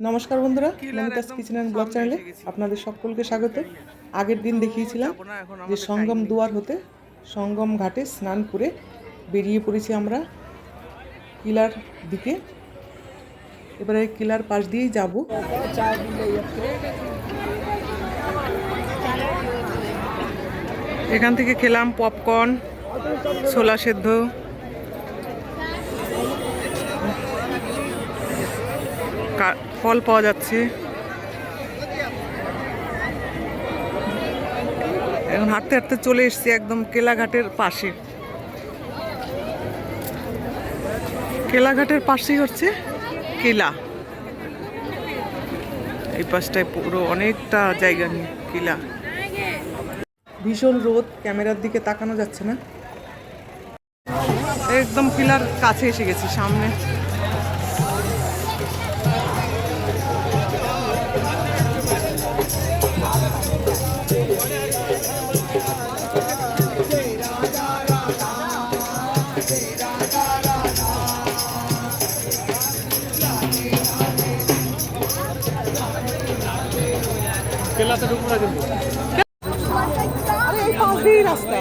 নমস্কার বন্ধুরা মনিতাস kitchen and blog চ্যানেলে আপনাদের সকলকে স্বাগত। আগের দিন দেখিয়েছিলাম যে সঙ্গম দুয়ার হতে সঙ্গম ঘাটে স্নান করে বেরিয়ে পড়েছি আমরা কিলার দিকে। এবারে কিলার পাশ দিয়েই যাব। এখান থেকে খেলাম পপকর্ন ছোলা সেদ্ধ। কা- ফল পাওয়া যাচ্ছে। এখন হাঁটতে হাঁটতে চলে এসেছি একদম কেলাঘাটের পাশে। কেলাঘাটের পাশেই হচ্ছে কেলা। এই পাশটায় পুরো অনেকটা জায়গা নিয়ে কিলা। ভীষণ রোদ, ক্যামেরার দিকে তাকানো যাচ্ছে না। একদম কিলার কাছে এসে গেছি, সামনে। আরে এই পাশ দিয়েই রাস্তা।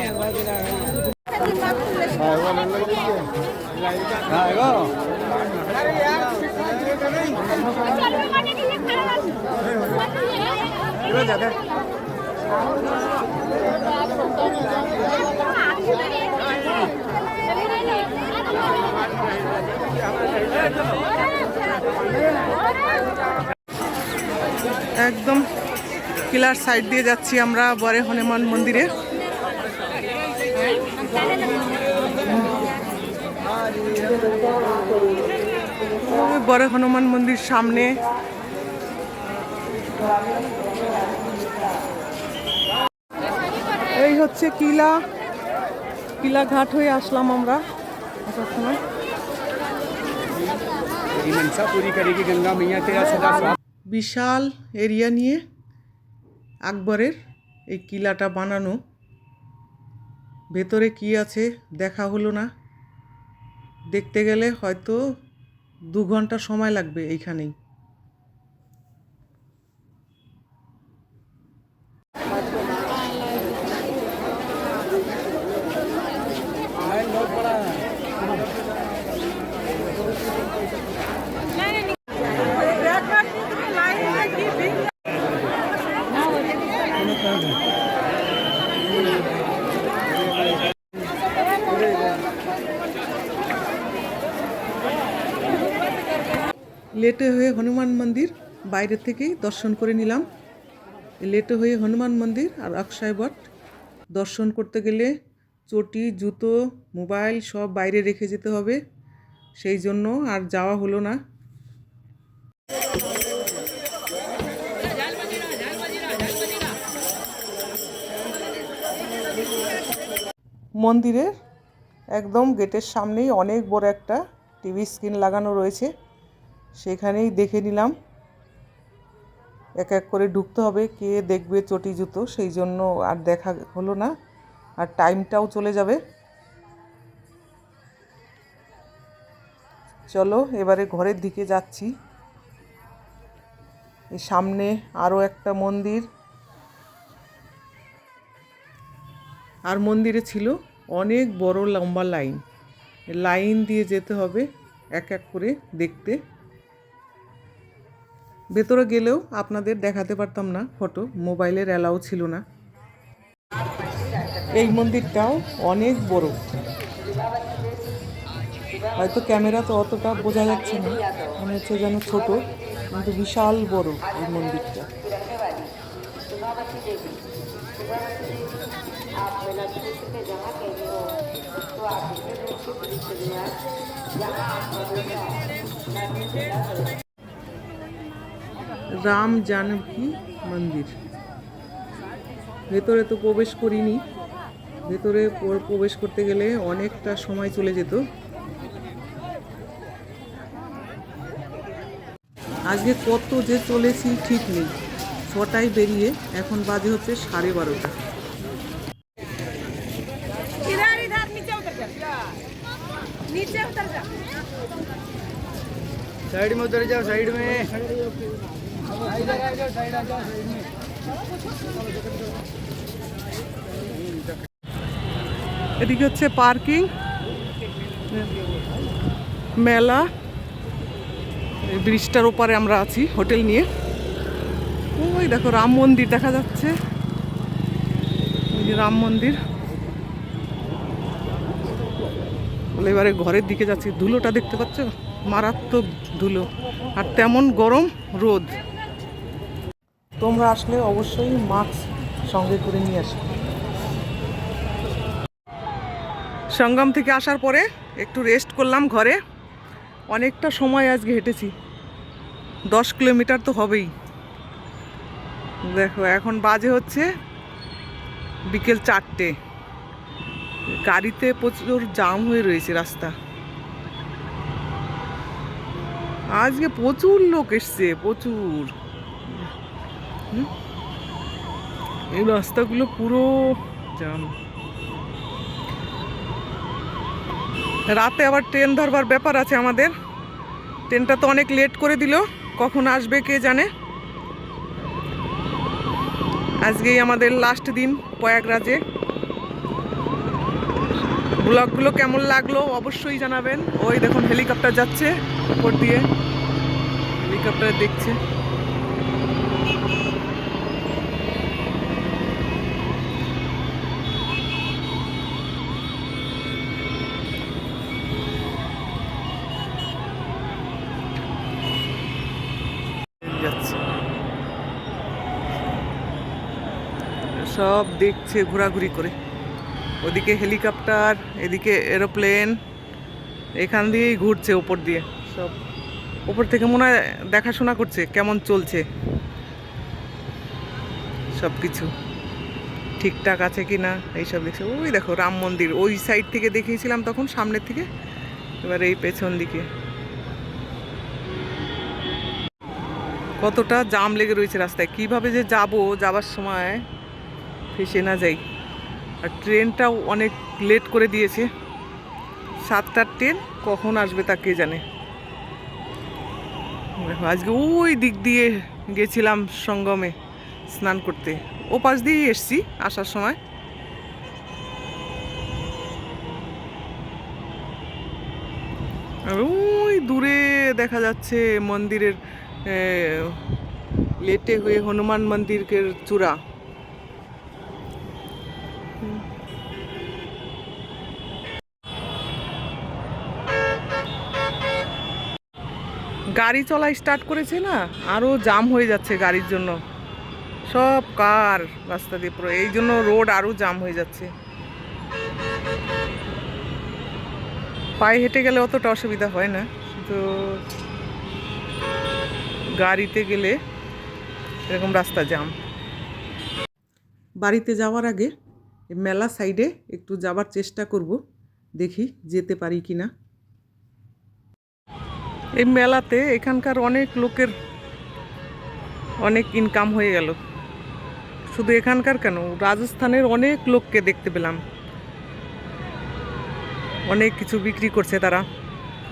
একদম কিলার সাইড দিয়ে যাচ্ছি আমরা বরে হনুমান মন্দিরে। বড় হনুমান মন্দির সামনে। এই হচ্ছে কিলা। কিলা ঘাট হয়ে আসলাম আমরা আসার সময়। বিশাল এরিয়া নিয়ে। আকবরের এই কিলাটা বানানো। ভেতরে কি আছে দেখা হলো না। দেখতে গেলে হয়তো দু ঘণ্টা সময় লাগবে এইখানেই। লেটে হয়ে হনুমান মন্দির বাইরে থেকেই দর্শন করে নিলাম। লেটে হয়ে হনুমান মন্দির আর অক্ষয় বট। দর্শন করতে গেলে চটি, জুতো, মোবাইল সব বাইরে রেখে যেতে হবে। সেই জন্য আর যাওয়া হলো না। মন্দিরের একদম গেটের সামনেই অনেক বড় একটা টিভি স্ক্রিন লাগানো রয়েছে। সেখানেই দেখে নিলাম। এক এক করে ঢুকতে হবে, কে দেখবে চটি জুতো, সেই জন্য আর দেখা হলো না। আর টাইমটাও চলে যাবে। চলো, এবারে ঘরের দিকে যাচ্ছি। এই সামনে আরও একটা মন্দির। আর মন্দিরে ছিল অনেক বড় লম্বা লাইন। লাইন দিয়ে যেতে হবে, এক এক করে দেখতে। ভেতরে গেলেও আপনাদের দেখাতে পারতাম না ফটো মোবাইলের অ্যালাউ ছিল না। এই মন্দিরটাও অনেক বড়। হয়তো ক্যামেরা তো অতটা বোঝা যাচ্ছে না, মনে হচ্ছে যেন ছোট, কিন্তু বিশাল বড় এই মন্দিরটা। রাম জানকী মন্দির। ভেতরে তো প্রবেশ করিনি। ভেতরে প্রবেশ করতে গেলে অনেকটা সময় চলে যেত। আজকে কত যে চলেছি ঠিক নেই। ছটায় বেরিয়ে এখন বাজে হচ্ছে সাড়ে বারোটা। সাইড মে উতর যাও সাইড মে। এদিকে হচ্ছে পার্কিং, মেলা ব্রিজটার ওপারে আমরা আছি হোটেল নিয়ে। ওই দেখো রাম মন্দির দেখা যাচ্ছে। ওই যে রাম মন্দির। এবারে ঘরের দিকে যাচ্ছি। ধুলোটা দেখতে পাচ্ছ? মারাত্মক ধুলো। আর তেমন গরম রোদ। তোমরা আসলে অবশ্যই মাস্ক সঙ্গে করে নিয়ে আসবে। সঙ্গম থেকে আসার পরে একটু রেস্ট করলাম ঘরে। অনেকটা সময় আজকে হেঁটেছি। দশ কিলোমিটার তো হবেই। দেখো, এখন বাজে হচ্ছে বিকেল চারটে। গাড়িতে প্রচুর জাম হয়ে রয়েছে রাস্তা। আজকে প্রচুর লোক এসছে, প্রচুর? এই রাস্তাগুলো পুরো জাম। রাতে আবার ট্রেন ধরবার ব্যাপার আছে আমাদের। ট্রেনটা তো অনেক লেট করে দিল। কখন আসবে কে জানে? আজকেই আমাদের লাস্ট দিন প্রয়াগরাজে। ব্লগগুলো কেমন লাগল অবশ্যই জানাবেন। ওই দেখুন হেলিকপ্টার যাচ্ছে উপর দিয়ে। হেলিকপ্টার দেখছে যাচ্ছে সব দেখছে ঘোরাঘুরি করে। ওদিকে হেলিকপ্টার, এদিকে এরোপ্লেন, এখান দিয়েই ঘুরছে ওপর দিয়ে সব। ওপর থেকে মনে হয় দেখাশোনা করছে কেমন চলছে। সব কিছু ঠিকঠাক আছে কি না এইসব দেখছে। ওই দেখো রাম মন্দির, ওই সাইড থেকে দেখিয়েছিলাম তখন, সামনের থেকে। এবার এই পেছন দিকে। কতটা জাম লেগে রয়েছে রাস্তায়। কীভাবে যে যাব যাবার সময় ফেসে না যাই। আর ট্রেনটাও অনেক লেট করে দিয়েছে। সাতটার ট্রেন, কখন আসবে তা কে জানে। আজকে ওই দিক দিয়ে গেছিলাম সঙ্গমে স্নান করতে। ও পাশ দিয়েই এসছি আসার সময়। আর ওই দূরে দেখা যাচ্ছে মন্দিরের লেটে হয়ে হনুমান মন্দিরের চূড়া। গাড়ি চলা স্টার্ট করেছে না আরও জাম হয়ে যাচ্ছে গাড়ির জন্য। সব কার রাস্তা দিয়ে পুরো, এই জন্য রোড আরও জাম হয়ে যাচ্ছে। পায়ে হেঁটে গেলে অতটা অসুবিধা হয় না তো গাড়িতে গেলে এরকম রাস্তা জাম বাড়িতে যাওয়ার আগে মেলা সাইডে একটু যাবার চেষ্টা করব, দেখি যেতে পারি কি না এই মেলাতে এখানকার অনেক লোকের অনেক ইনকাম হয়ে গেল। শুধু এখানকার কেন, রাজস্থানের অনেক লোককে দেখতে পেলাম। অনেক কিছু বিক্রি করছে তারা,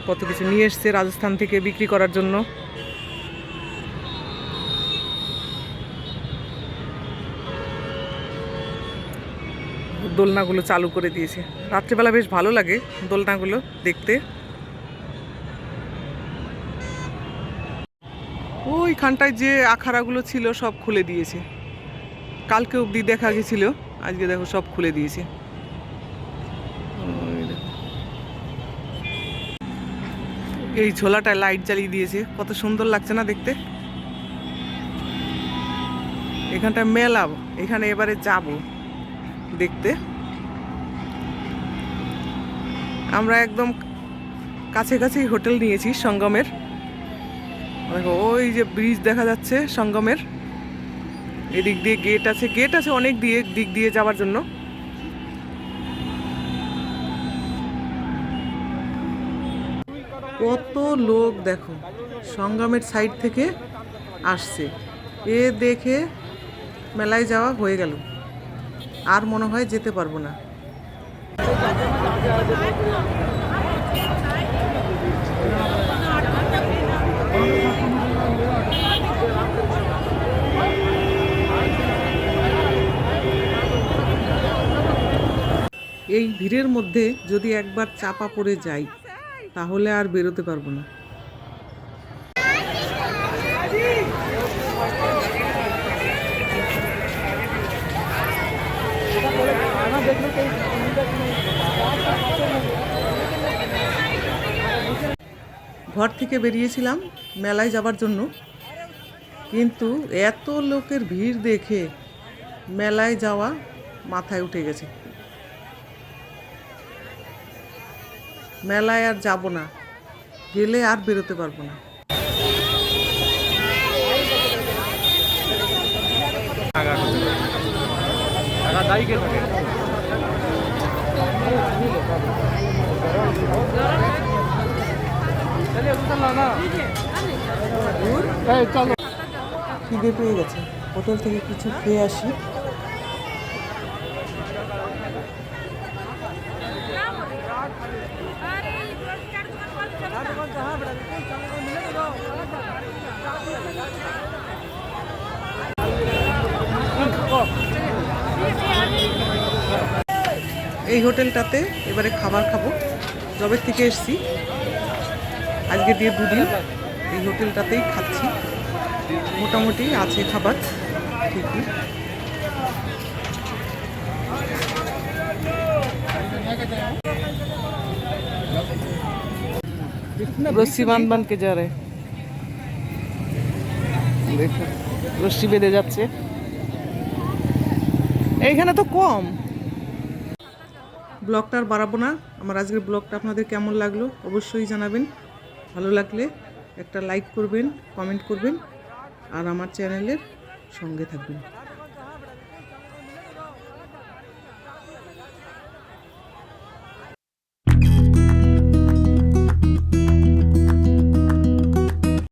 কত কিছু নিয়ে এসছে রাজস্থান থেকে বিক্রি করার জন্য। দোলনাগুলো চালু করে দিয়েছে। রাত্রিবেলা বেশ ভালো লাগে দোলনাগুলো দেখতে। ওইখানটায় যে আখাড়াগুলো ছিল সব খুলে দিয়েছে। কালকে অবধি দেখা গেছিল, আজকে দেখো সব খুলে দিয়েছে। এই ঝোলাটায় লাইট জ্বালিয়ে দিয়েছে, কত সুন্দর লাগছে না দেখতে? এখানটা মেলা, এখানে এবারে যাব দেখতে। আমরা একদম কাছে কাছেই হোটেল নিয়েছি সঙ্গমের। দেখো, ওই যে ব্রিজ দেখা যাচ্ছে সঙ্গমের। এদিক দিয়ে গেট আছে। গেট আছে অনেক দিয়ে, দিক দিয়ে যাওয়ার জন্য। কত লোক দেখো, সঙ্গমের সাইড থেকে আসছে। এ দেখে মেলায় যাওয়া হয়ে গেল। আর মনে হয় যেতে পারব না। এই ভিড়ের মধ্যে যদি একবার চাপা পড়ে যাই, তাহলে আর বেরোতে পারব না। ঘর থেকে বেরিয়েছিলাম মেলায় যাবার জন্য। কিন্তু এত লোকের ভিড় দেখে মেলায় যাওয়া মাথায় উঠে গেছে। মেলায় আর যাব না। গেলে আর বেরোতে পারব না। খিদে পেয়ে গেছে। হোটেল থেকে কিছু খেয়ে আসি। এই হোটেলটাতে এবারে খাবার খাব। জবের থেকে এসছি। আজকে দিয়ে দুদিন এই হোটেলটাতেই খাচ্ছি। মোটামুটি আছে খাবার, ঠিকই। रस्सी बांध बांध के जा रहे দেখো রশ্মি বেঁধে যাচ্ছে এইখানে তো কম ব্লগটা আর বাড়াবো না আমার আজকের ব্লগটা আপনাদের কেমন লাগলো অবশ্যই জানাবেন ভালো লাগলে একটা লাইক করবেন কমেন্ট করবেন আর আমার চ্যানেলের সঙ্গে থাকবেন